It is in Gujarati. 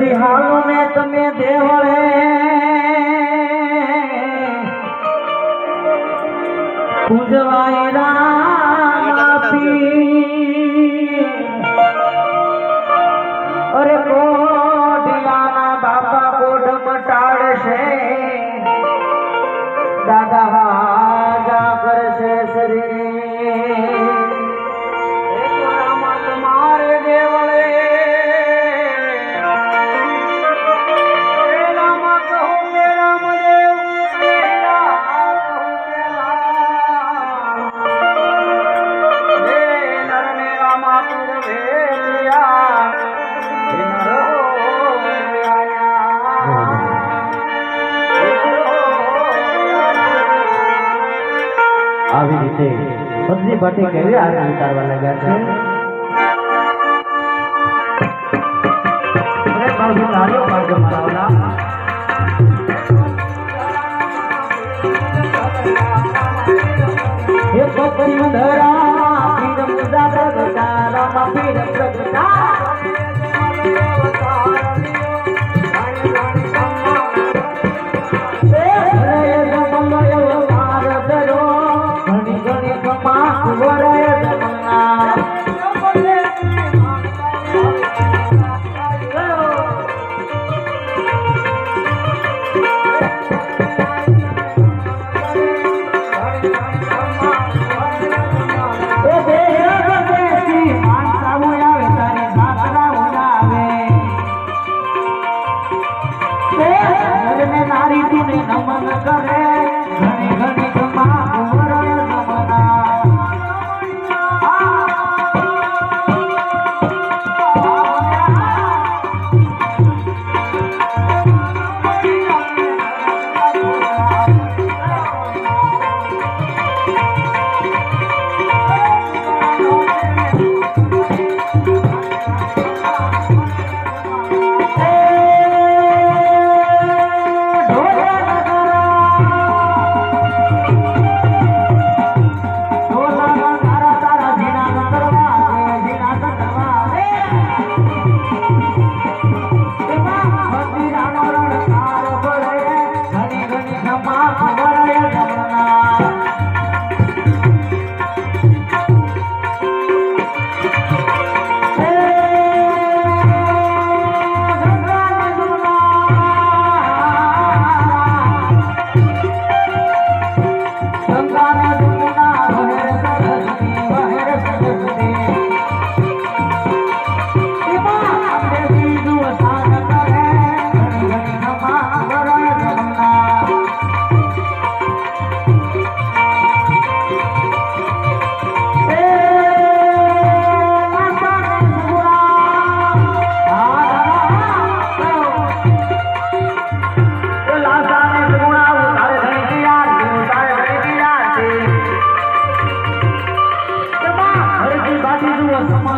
બિહારો ને તમે દેવળે. પૂજવાય રાપી અરે કોઢિયાના બાપા કોઢ મટાડશે દાદા હાજા કરશે શરીર. આવી રીતે ભદ્રી ભટ્ટી કેવી હાથ ઉતારવા લાગ્યા છે. મારું લાવ્યો come on.